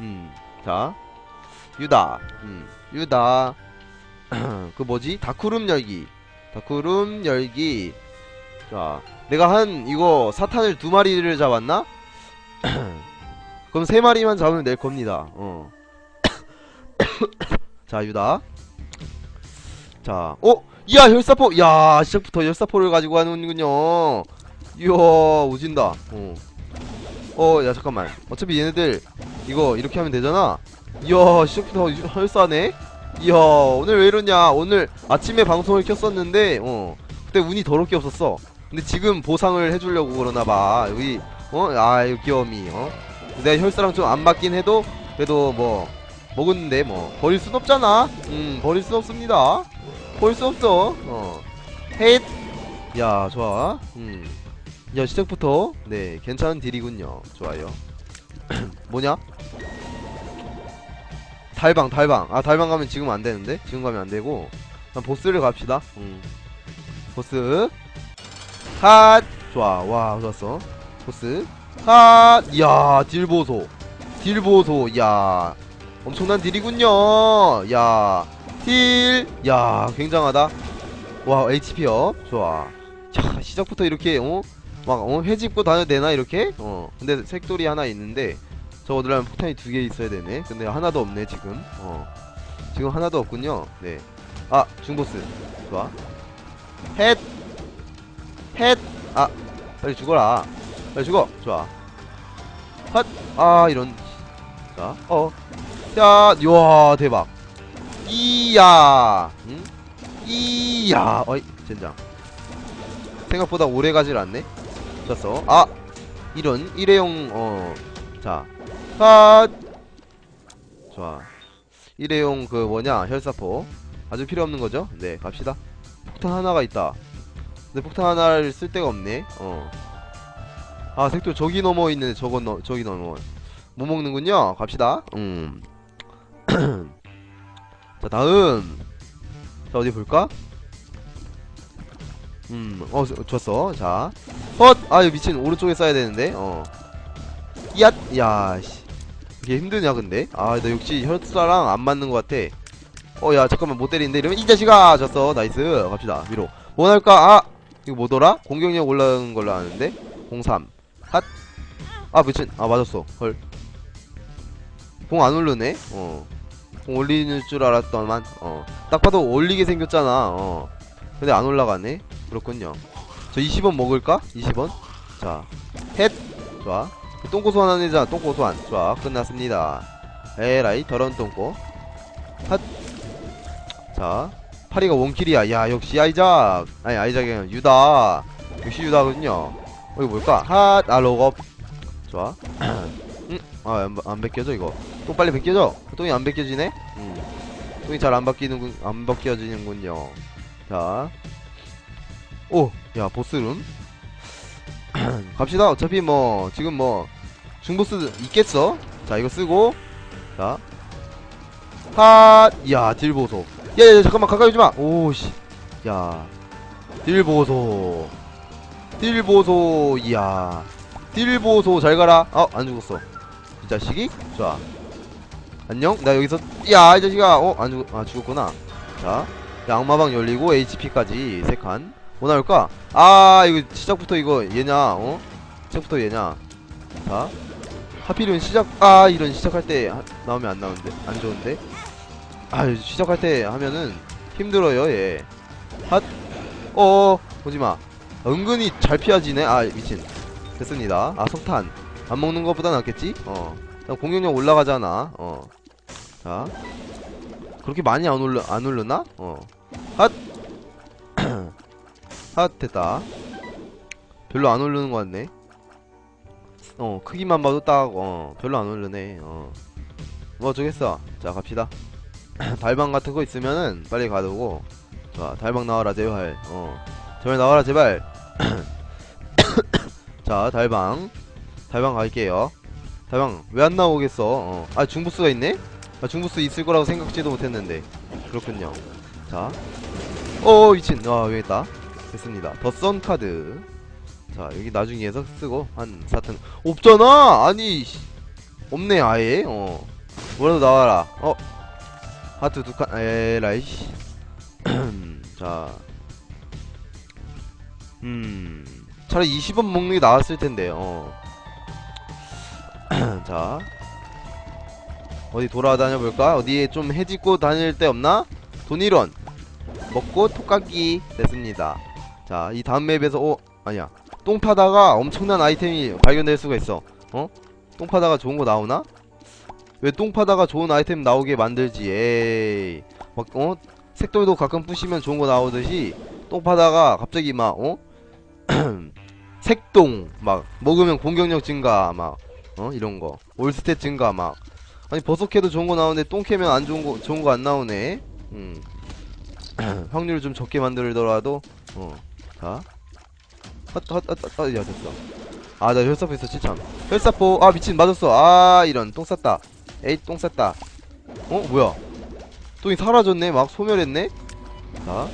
음, 자, 유다, 음, 유다. 그 뭐지? 다쿠룸 열기, 다쿠룸 열기. 자, 내가 한 이거 사탄을 두 마리를 잡았나? 그럼 세 마리만 잡으면 될 겁니다. 어. 자, 유다. 자, 어? 야, 혈사포! 야, 시작부터 혈사포를 가지고 가는군요. 이야, 오진다. 어. 어, 야, 잠깐만. 어차피 얘네들, 이거, 이렇게 하면 되잖아. 이야, 시작부터 혈사네? 이야, 오늘 왜 이러냐. 오늘 아침에 방송을 켰었는데, 어. 그때 운이 더럽게 없었어. 근데 지금 보상을 해주려고 그러나봐. 여기, 어? 아, 이 귀여움이, 어? 내가 혈사랑 좀 안 맞긴 해도, 그래도 뭐, 먹었는데, 뭐, 버릴 순 없잖아. 음, 버릴 순 없습니다. 버릴 수 없어. 어. 헤잇! 야, 좋아. 음. 야, 시작부터, 네, 괜찮은 딜이군요. 좋아요. 뭐냐? 달방, 달방. 아, 달방 가면 지금 안 되는데? 지금 가면 안 되고. 그럼 보스를 갑시다. 음. 보스. 핫! 좋아. 와, 좋았어. 보스. 핫! 이야, 딜 보소. 딜 보소. 야 엄청난 딜이군요. 야, 딜. 야, 굉장하다. 와, HP 업. 좋아. 자, 시작부터 이렇게, 어? 막, 어? 해집고 다녀도 되나, 이렇게? 어. 근데 색돌이 하나 있는데, 저거 들려면 폭탄이 두 개 있어야 되네. 근데 하나도 없네, 지금. 어. 지금 하나도 없군요. 네. 아, 중보스. 좋아. 헷! 헷! 아, 빨리 죽어라. 빨리 죽어. 좋아. 핫! 아, 이런. 자, 어. 자, 와, 대박. 이야. 응? 이야. 어이, 젠장. 생각보다 오래 가질 않네. 좋았어. 아! 이런, 일회용, 어. 자. 핫! 좋아. 일회용 그 뭐냐, 혈사포. 아주 필요 없는 거죠? 네, 갑시다. 폭탄 하나가 있다. 근데 폭탄 하나를 쓸 데가 없네. 어. 아, 색돌 저기 넘어 있는데 저건 너, 저기 넘어. 못 먹는군요. 갑시다. 음. 자, 다음. 자, 어디 볼까? 음, 어, 저- 좋았어. 자. 헛! 아, 이거 미친. 오른쪽에 써야 되는데. 어. 얏! 야, 씨. 이게 힘드냐, 근데? 아, 나 역시 혈사랑 안 맞는 것 같아. 어, 야, 잠깐만, 못 때리는데? 이러면 이 자식아! 졌어. 나이스. 갑시다. 위로. 뭐 할까? 아! 이거 뭐더라? 공격력 올라가는 걸로 아는데? 03. 핫! 아, 미친. 아, 맞았어. 헐. 공 안 오르네? 어. 공 올리는 줄 알았더만, 어. 딱 봐도 올리게 생겼잖아, 어. 근데 안 올라가네? 그렇군요. 저 20원 먹을까? 20원? 자. 헷! 좋아. 똥꼬 소환하는 애잖아, 똥꼬 소환. 좋아, 끝났습니다. 에라이, 더러운 똥꼬. 핫! 자. 파리가 원킬이야. 야, 역시 아이작. 아니, 아이작이 아니라 유다. 역시 유다거든요. 어, 이거 뭘까? 핫! 아, 로업. 좋아. 음, 아, 안, 안 벗겨져, 이거. 똥 빨리 벗겨져. 똥이 안 벗겨지네? 음. 똥이 잘 안 벗기는군, 안 벗겨지는군요. 자. 오! 야, 보스룸. 갑시다. 어차피 뭐, 지금 뭐, 중보스 있겠어? 자, 이거 쓰고. 자. 핫! 야, 딜 보소. 야, 야, 야, 잠깐만, 가까이 오지 마! 오, 씨. 야. 딜 보소. 딜 보소. 이야. 딜 보소. 잘 가라. 어, 안 죽었어. 이 자식이? 좋아. 안녕? 나 여기서, 야, 이 자식아. 어, 안 죽, 아, 죽었구나. 자. 양마방 열리고, HP까지 세 칸. 뭐 나올까? 아, 이거 시작부터 이거 얘냐, 어? 시작부터 얘냐. 자. 하필이면 시작, 아, 이런 시작할 때 하- 나오면 안 나오는데. 안 좋은데. 아, 시작할 때 하면은 힘들어요, 얘. 핫. 어어, 오지마. 은근히 잘 피하지네. 아, 미친. 됐습니다. 아, 석탄. 안 먹는 것보다 낫겠지? 어. 공격력 올라가잖아. 어. 자. 그렇게 많이 안 올라, 안 올렸나? 어. 핫! 핫, 됐다. 별로 안 오르는 것 같네. 어, 크기만 봐도 딱, 어, 별로 안 오르네. 어. 뭐 어쩌겠어. 자, 갑시다. 달방 같은 거 있으면은 빨리 가두고. 자, 달방 나와라, 제발. 어. 제발 나와라, 제발. 자, 달방. 달방 갈게요. 달방, 왜 안 나오겠어? 어. 아, 중부스가 있네? 아, 중부스 있을 거라고 생각지도 못했는데. 그렇군요. 자. 어, 미친. 아, 여기 있다. 됐습니다. 더 썬 카드. 자, 여기 나중에 해서 쓰고, 한, 사튼. 없잖아! 아니, 씨. 없네 아예 어 뭐라도 나와라 어 하트 두칸 에라이씨 자 음, 차라리 20원 먹는 게 나았을 텐데, 어. 자. 어디 돌아다녀 볼까? 어디에 좀 해집고 다닐 데 없나? 돈일원. 먹고 톡깎기 됐습니다. 자, 이 다음 맵에서, 어, 아니야. 똥 파다가 엄청난 아이템이 발견될 수가 있어. 어? 똥 파다가 좋은 거 나오나? 왜 똥 파다가 좋은 아이템 나오게 만들지? 에이. 막, 어? 색돌도 가끔 부시면 좋은 거 나오듯이, 똥 파다가 갑자기 막, 어? 색동 막 먹으면 공격력 증가 막 어 이런 거 올스탯 증가 막 아니 버섯캐도 좋은 거 나오는데 똥 캐면 안 좋은 거 좋은 거 안 나오네 음 확률을 좀 적게 만들더라도 어자 핫핫핫핫 야 됐어 아나 혈사포 있었지 참 혈사포 아 미친 맞았어 아 이런 똥 쌌다 에이 똥 쌌다 어 뭐야 똥이 사라졌네 막 소멸했네 자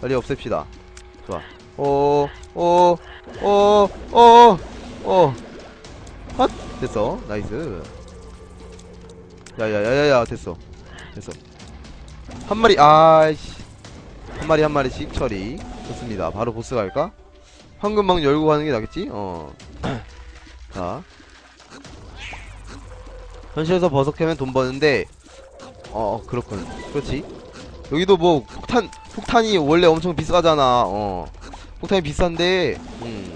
빨리 없앱시다 좋아 어, 어, 어, 어, 어. 핫! 됐어. 나이스. 야야야야야, 됐어. 됐어. 한 마리, 아이씨. 한 마리 한 마리씩 처리. 좋습니다. 바로 보스 갈까? 황금방 열고 가는 게 낫겠지? 어. 자. 현실에서 버섯 캐면 돈 버는데, 어, 그렇군. 그렇지. 여기도 뭐, 폭탄, 폭탄이 원래 엄청 비싸잖아. 어. 폭탄이 비싼데 음.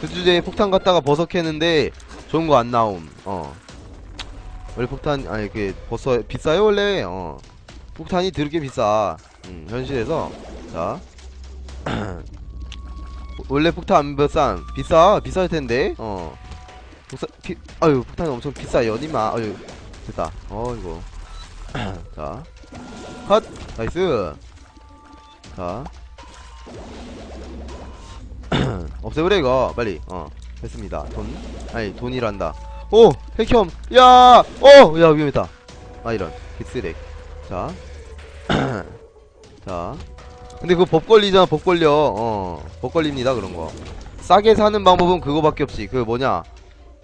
그 주제에 폭탄 갖다가 버섯 캐는데 좋은 거 안 나옴 어 원래 폭탄 아니 그 버섯 비싸요 원래 어 폭탄이 드럽게 비싸 음, 현실에서 자. 원래 폭탄 안 비싼 비싸? 비쌀 텐데? 어. 비싸 피, 아유 폭탄이 엄청 비싸요 니마. 아유 됐다. 어 이거. 자컷! 나이스! 자. 없애버려 이거. 빨리. 어 됐습니다. 돈. 아니 돈이란다. 오! 핵혐! 야어야 위험했다. 아 이런. 개쓰레 자 자. 근데 그거 법 걸리잖아 법 걸려. 어 법 걸립니다 그런 거. 싸게 사는 방법은 그거밖에 없지. 그 뭐냐.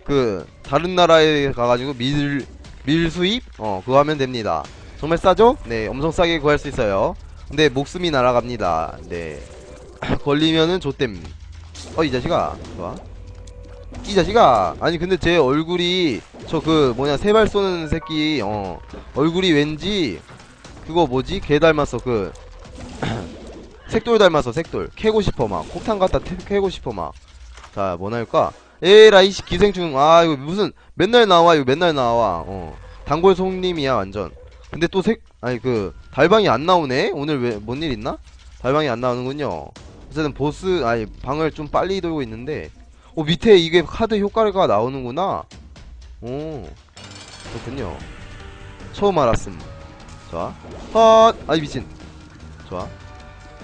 그 다른 나라에 가가지고 밀 밀수입? 어 그거 하면 됩니다. 정말 싸죠? 네 엄청 싸게 구할 수 있어요. 근데 목숨이 날아갑니다. 네. 걸리면은 좆댐. 어 이 자식아. 좋아. 이 자식아. 아니 근데 제 얼굴이 저 그 뭐냐 세발 쏘는 새끼 어 얼굴이 왠지 그거 뭐지? 개 닮았어. 그 색돌 닮았어 색돌. 캐고 싶어 막. 폭탄 갖다 태, 캐고 싶어 막자 뭐 나올까? 에라이씨 기생충. 아 이거 무슨 맨날 나와 이거 맨날 나와. 어. 단골 손님이야 완전. 근데 또 색 아니 그 달방이 안 나오네? 오늘 왜 뭔 일 있나? 달방이 안 나오는군요. 어쨌든 보스 아니 방을 좀 빨리 돌고 있는데. 오 밑에 이게 카드 효과가 나오는구나. 오. 그렇군요. 처음 알았음. 좋아 헛! 아이 미친 좋아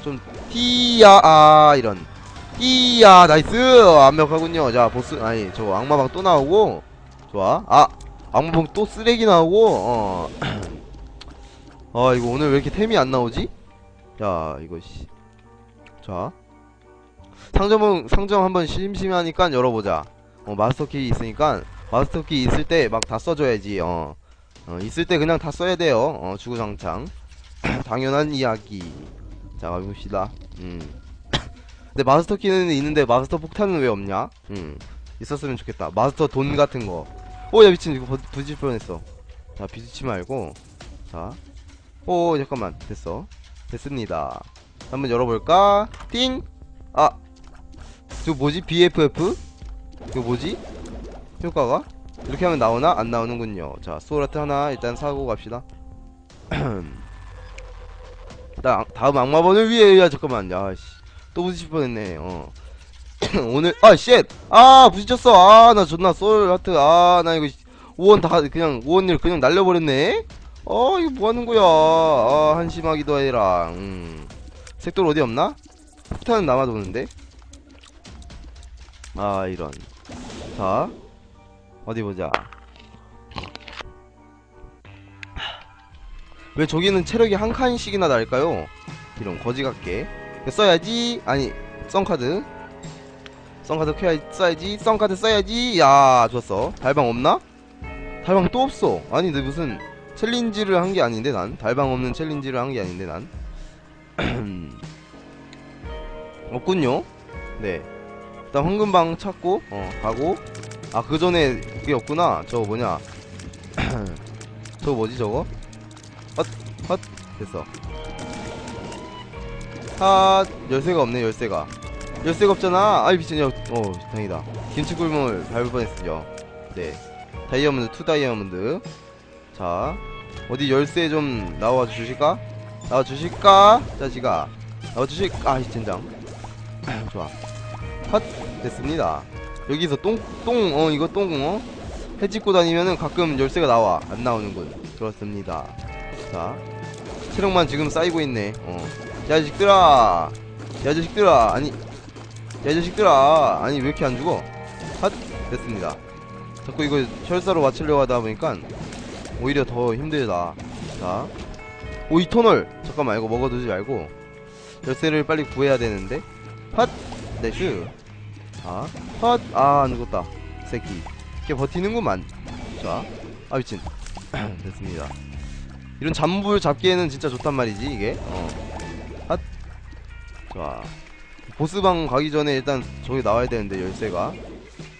좀 띠야 아 이런 띠야 나이스 완벽하군요 자 보스 아니 저 악마방 또 나오고 좋아 아 악마방 또 쓰레기 나오고 어 아 이거 오늘 왜 이렇게 템이 안 나오지? 야 이거 씨. 자 상점은 상점 한번 심심하니까 열어보자. 어 마스터키 있으니까 마스터키 있을 때 막 다 써줘야지. 어. 어 있을 때 그냥 다 써야 돼요. 어 주구장창 당연한 이야기. 자 가봅시다. 음. 근데 마스터 키는 있는데 마스터 폭탄은 왜 없냐? 음. 있었으면 좋겠다. 마스터 돈 같은 거. 오야 미친 이거 부- 부딪힐 뻔했어. 자 비치지 말고. 자. 오 잠깐만 됐어 됐습니다 한번 열어볼까 띵! 아 저거 뭐지 BFF? 이거 뭐지? 효과가? 이렇게 하면 나오나? 안 나오는군요 자 소라트 하나 일단 사고 갑시다 나 다음 악마번을 위해 야 잠깐만. 야씨. 또 부딪힐 뻔했네 어. 오늘 아쉣! 아 부딪혔어. 아 나 존나 솔 하트. 아 나 이거 5원 다 그냥 5원일 그냥 날려버렸네. 어 이거 뭐하는 거야. 아 한심하기도 해라. 음. 색돌 어디 없나? 폭탄은 남아도는데? 아 이런. 자 어디 보자 왜 저기는 체력이 한 칸씩이나 날까요? 이런 거지 같게. 써야지. 아니 썬카드. 썬카드 켜야 써야지. 썬카드 써야지. 야 좋았어. 달방 없나? 달방 또 없어. 아니 내 무슨 챌린지를 한 게 아닌데 난. 달방 없는 챌린지를 한 게 아닌데 난. 없군요. 네. 일단 황금방 찾고 어 가고. 아 그 전에 그게 없구나. 저거 뭐냐. 저거 뭐지 저거 헛 헛 됐어. 핫 열쇠가 없네 열쇠가. 열쇠가 없잖아. 아이 미친 야 어, 다행이다. 김치꿀물 밟을 뻔했어요. 네. 다이아몬드 투 다이아몬드. 자 어디 열쇠 좀 나와 주실까? 나와 주실까? 자지가. 나와 주실 아 이 젠장. 좋아. 핫 됐습니다. 여기서 똥 똥 어 이거 똥 어? 해집고 다니면은 가끔 열쇠가 나와. 안 나오는군. 그렇습니다 자 체력만 지금 쌓이고 있네. 어. 야 자식들아. 야 자식들아. 아니 야 자식들아. 아니 왜 이렇게 안 죽어? 핫 됐습니다. 자꾸 이거 혈사로 맞추려고 하다 보니까 오히려 더 힘들다. 자 오 이 터널. 잠깐만 이거 먹어두지 말고. 열쇠를 빨리 구해야 되는데. 핫 나이스. 자 핫 아 안 죽었다. 이 새끼. 이렇게 버티는구만. 자 아 미친. 됐습니다 이런 잠불 잡기에는 진짜 좋단 말이지 이게. 어. 자 보스방 가기 전에 일단 저기 나와야 되는데 열쇠가.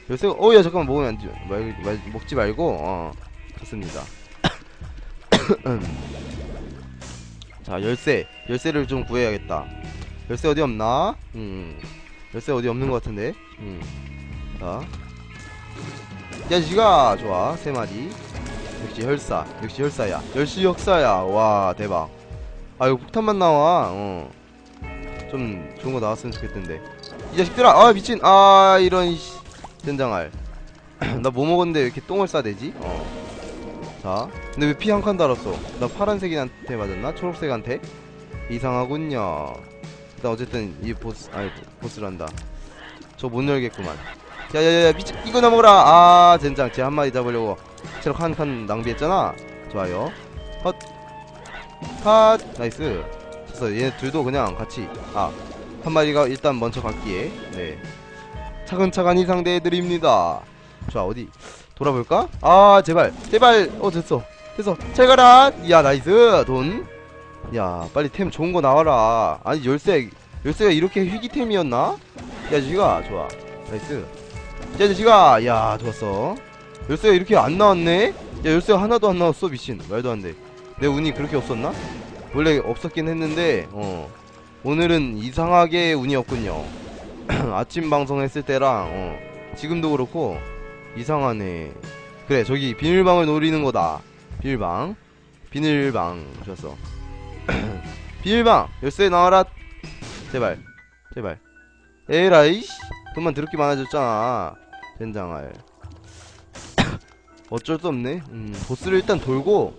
열쇠가 어야 잠깐만 먹으면 안 돼. 말, 말, 먹지 말고 어 좋습니다. 자 열쇠. 열쇠를 좀 구해야겠다. 열쇠 어디 없나? 음. 열쇠 어디 없는 것 같은데? 음 자. 야지가! 좋아. 세 마리 역시 혈사 역시 혈사야. 역시 역사야. 와 대박. 아 이거 폭탄만 나와. 어 좀 좋은 거 나왔으면 좋겠던데. 이 자식들아! 아 미친! 아 이런 씨. 젠장알. 나 뭐 먹었는데 왜 이렇게 똥을 싸대지? 어 자 근데 왜 피 한 칸 달았어? 나 파란색한테 맞았나? 초록색한테? 이상하군요. 일단 어쨌든 이 보스 아니 보스란다. 저 못 열겠구만. 야야야 미친! 이거 나 먹어라! 아 젠장. 쟤 한 마리 잡으려고 체력 한 칸 낭비했잖아 좋아요 헛헛 나이스 그래서 얘네 둘도 그냥 같이 아 한 마리가 일단 먼저 갔기에 네. 차근차근 이상대해드립니다. 자 어디? 돌아볼까? 아 제발. 제발. 어 됐어. 됐어. 잘 가라. 야 나이스. 돈 야 빨리 템 좋은 거 나와라. 아니 열쇠 열쇠가 이렇게 희귀템이었나? 야 지가 좋아. 나이스. 야 자식아 야 좋았어 열쇠가 이렇게 안 나왔네? 야 열쇠가 하나도 안 나왔어 미친. 말도 안 돼. 내 운이 그렇게 없었나? 원래 없었긴 했는데 어. 오늘은 이상하게 운이 없군요. 아침 방송 했을 때랑 어. 지금도 그렇고 이상하네. 그래 저기 비밀방을 노리는 거다. 비밀방. 비밀방. 좋았어. 비밀방! 열쇠 나와라! 제발. 제발. 에라이 돈만 드럽게 많아졌잖아. 젠장할 어쩔 수 없네. 음 보스를 일단 돌고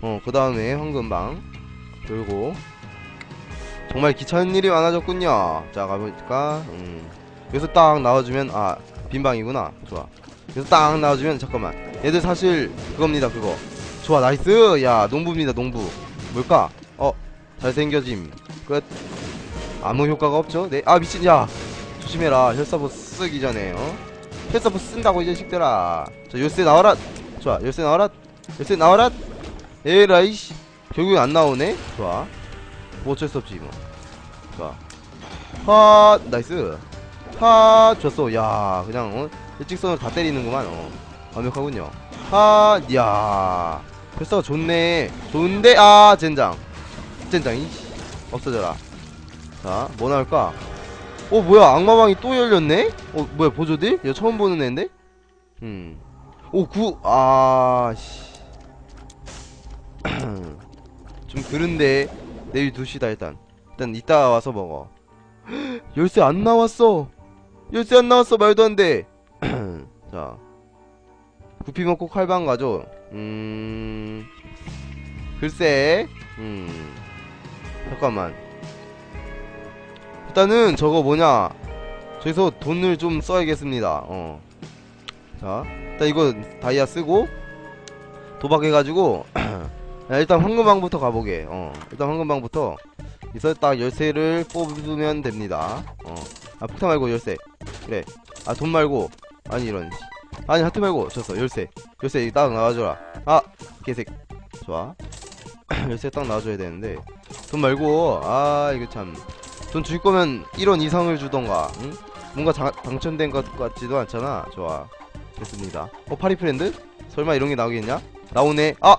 어 그 다음에 황금방 돌고. 정말 귀찮은 일이 많아졌군요. 자 가볼까 음. 여기서 딱 나와주면 아 빈방이구나. 좋아. 여기서 딱 나와주면 잠깐만. 얘들 사실 그겁니다 그거. 좋아 나이스! 야 농부입니다 농부. 뭘까? 어 잘생겨짐. 끝. 아무 효과가 없죠? 네 아 미친 야. 조심해라. 혈사보 쓰기 전에 어? 혈사보 쓴다고 이 자식들아. 자 열쇠 나와라 좋아. 열쇠 나와라. 열쇠 나와라. 에라이씨. 결국엔 안 나오네. 좋아. 뭐 어쩔 수 없지 뭐 좋아. 하 나이스. 하 좋았어. 야 그냥 어? 일직선을 다 때리는구만 어. 완벽하군요. 하야. 혈사가 좋네. 좋은데? 아 젠장. 젠장 이? 없어져라. 자 뭐 나올까? 어 뭐야. 악마방이 또 열렸네? 어 뭐야. 보조들 이거 처음 보는 애인데? 음 오 구 아 씨. 좀 그런데 내일 2시다 일단. 일단 이따 와서 먹어. 열쇠 안 나왔어. 열쇠 안 나왔어 말도 안 돼. 자 구피 먹고 칼방 가죠. 음 글쎄 음 잠깐만. 일단은 저거 뭐냐. 저기서 돈을 좀 써야겠습니다. 어 자 일단 이거 다이아 쓰고 도박해가지고 야, 일단 황금방부터 가보게. 어 일단 황금방부터 여기서 딱 열쇠를 뽑으면 됩니다. 어아 폭탄 말고 열쇠. 그래. 아 돈 말고. 아니 이런 아니 하트 말고. 줬어. 열쇠. 열쇠 딱 나와줘라. 아 개색. 좋아. 열쇠 딱 나와줘야 되는데. 돈 말고. 아 이거 참. 돈 줄 거면 1원 이상을 주던가 응? 뭔가 자, 당첨된 것 같지도 않잖아. 좋아 됐습니다. 어 파리프렌드? 설마 이런 게 나오겠냐? 나오네. 아!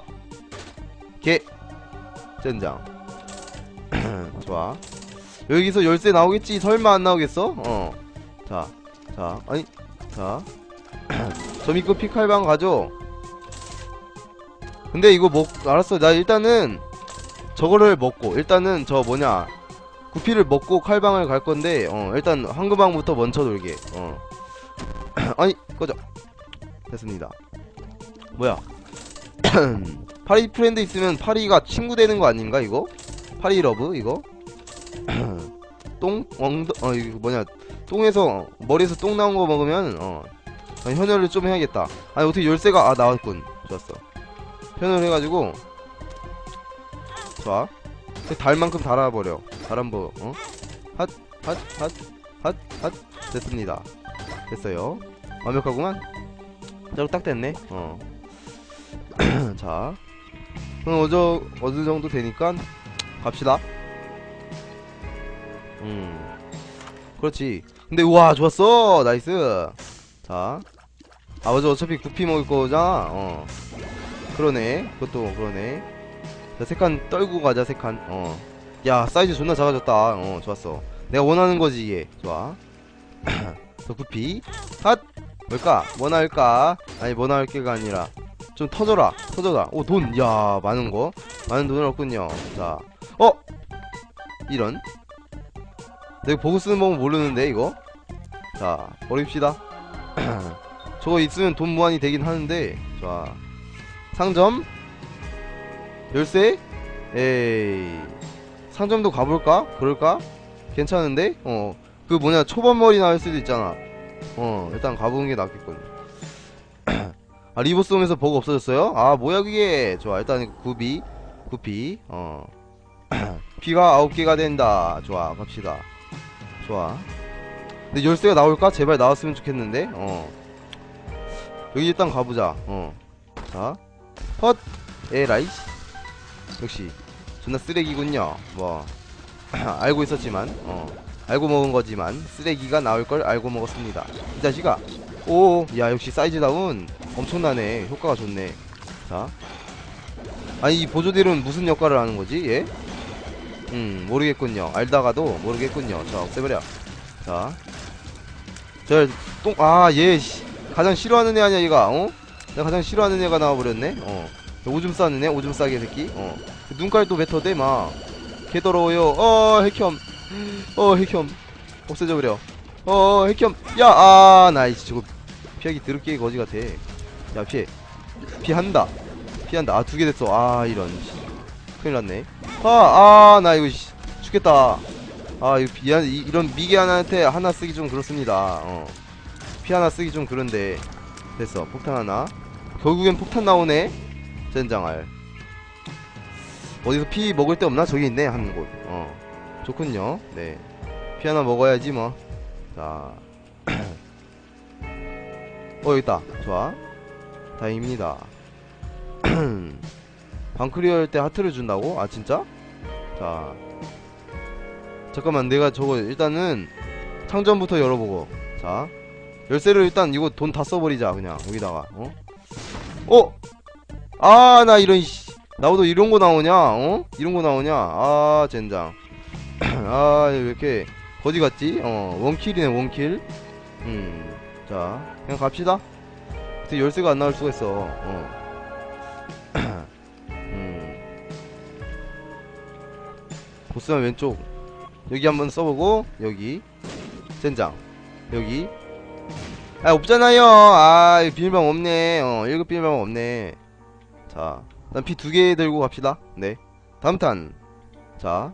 개! 젠장. 좋아. 여기서 열쇠 나오겠지? 설마 안 나오겠어? 어자 자 아니 자. 점입고 피칼방 가죠? 근데 이거 먹 알았어. 나 일단은 저거를 먹고 일단은 저 뭐냐 구피를 먹고 칼방을 갈 건데 어 일단 황금방부터 먼저 돌게. 어. 아니 꺼져 됐습니다. 뭐야? 파리 프렌드 있으면 파리가 친구 되는 거 아닌가 이거? 파리 러브 이거? 똥 엉더 어 이거 뭐냐 똥에서 머리에서 똥 나온 거 먹으면 어 아니, 현열을 좀 해야겠다. 아니 어떻게 열쇠가 아 나왔군. 좋았어. 현열 해가지고 좋아. 달만큼 달아버려. 달 한번 어? 핫 핫 핫 핫 핫. 됐습니다. 됐어요. 완벽하구만 자로 딱 됐네. 어 자 그럼 어저 어느 정도 되니까 갑시다. 음. 그렇지. 근데 우와 좋았어. 나이스. 자 아 맞아 어차피 구피 먹을 거잖아. 어. 그러네. 그것도 그러네. 자 세칸 떨고 가자 세칸 어야 사이즈 존나 작아졌다. 어 좋았어. 내가 원하는 거지 이게. 좋아. 저 구피. 핫 뭘까? 뭐 나올까? 아니 뭐 나올 게가 아니라 좀 터져라 터져라. 오 돈 야 많은 거. 많은 돈을 얻군요. 자 어? 이런? 내가 보고 쓰는 법은 모르는데 이거? 자 버립시다. 저거 있으면 돈 무한이 되긴 하는데. 자 상점? 열쇠? 에이. 상점도 가볼까? 그럴까? 괜찮은데? 어. 그 뭐냐 초반머리 나올 수도 있잖아 어 일단 가보는 게 낫겠군. 아 리보스홈에서 버그 없어졌어요? 아 뭐야 그게? 좋아 일단 구비 구피 어. 피가 9개가 된다. 좋아 갑시다. 좋아. 근데 열쇠가 나올까? 제발 나왔으면 좋겠는데? 어. 여기 일단 가보자. 어자 헛! 에라이씨 역시 존나 쓰레기군요. 뭐 알고 있었지만 어 알고 먹은 거지만 쓰레기가 나올 걸 알고 먹었습니다. 이 자식아. 오 야 역시 사이즈 다운 엄청나네. 효과가 좋네. 자. 아니 이 보조딜은 무슨 역할을 하는 거지 얘? 음 모르겠군요. 알다가도 모르겠군요. 자 없애버려. 자 저똥아얘 가장 싫어하는 애 아니야 얘가 어? 내가 가장 싫어하는 애가 나와버렸네? 어. 오줌 싸는 애? 오줌 싸게 새끼? 어. 눈깔 또 뱉어대 막 개더러워요. 어 핵혐 어 핵혐 없애져 버려. 어 핵혐 야아 나이스 저거 피하기 드럽게 거지 같아. 야 피해. 피한다. 피한다. 아 두 개 됐어. 아 이런 씨. 큰일 났네. 아 아 나 이거 씨, 죽겠다. 아 이거 비, 이, 이런 미개 하나한테 하나 쓰기 좀 그렇습니다. 어 피 하나 쓰기 좀 그런데. 됐어. 폭탄 하나. 결국엔 폭탄 나오네. 젠장알. 어디서 피 먹을 데 없나? 저기 있네. 한곳어 좋군요. 네피 하나 먹어야지 뭐자. 어 여기 있다. 좋아. 다행입니다. 방크리어 할 때 하트를 준다고? 아 진짜? 자. 잠깐만 내가 저거 일단은 상점부터 열어보고. 자. 열쇠를 일단 이거 돈 다 써버리자 그냥 여기다가. 어? 어? 아 나 이런 씨. 나도 이런 거 나오냐? 어? 이런 거 나오냐? 아 젠장 아 왜 이렇게 거지 같지? 어 원킬이네 원킬. 음자 그냥 갑시다. 근데 열쇠가 안 나올 수가 있어. 어. 음. 보스면 왼쪽. 여기 한번 써보고 여기. 젠장. 여기. 아 없잖아요. 아 비밀방 없네. 어 1급 비밀방 없네. 자 일단 피두 개 들고 갑시다. 네. 다음 탄자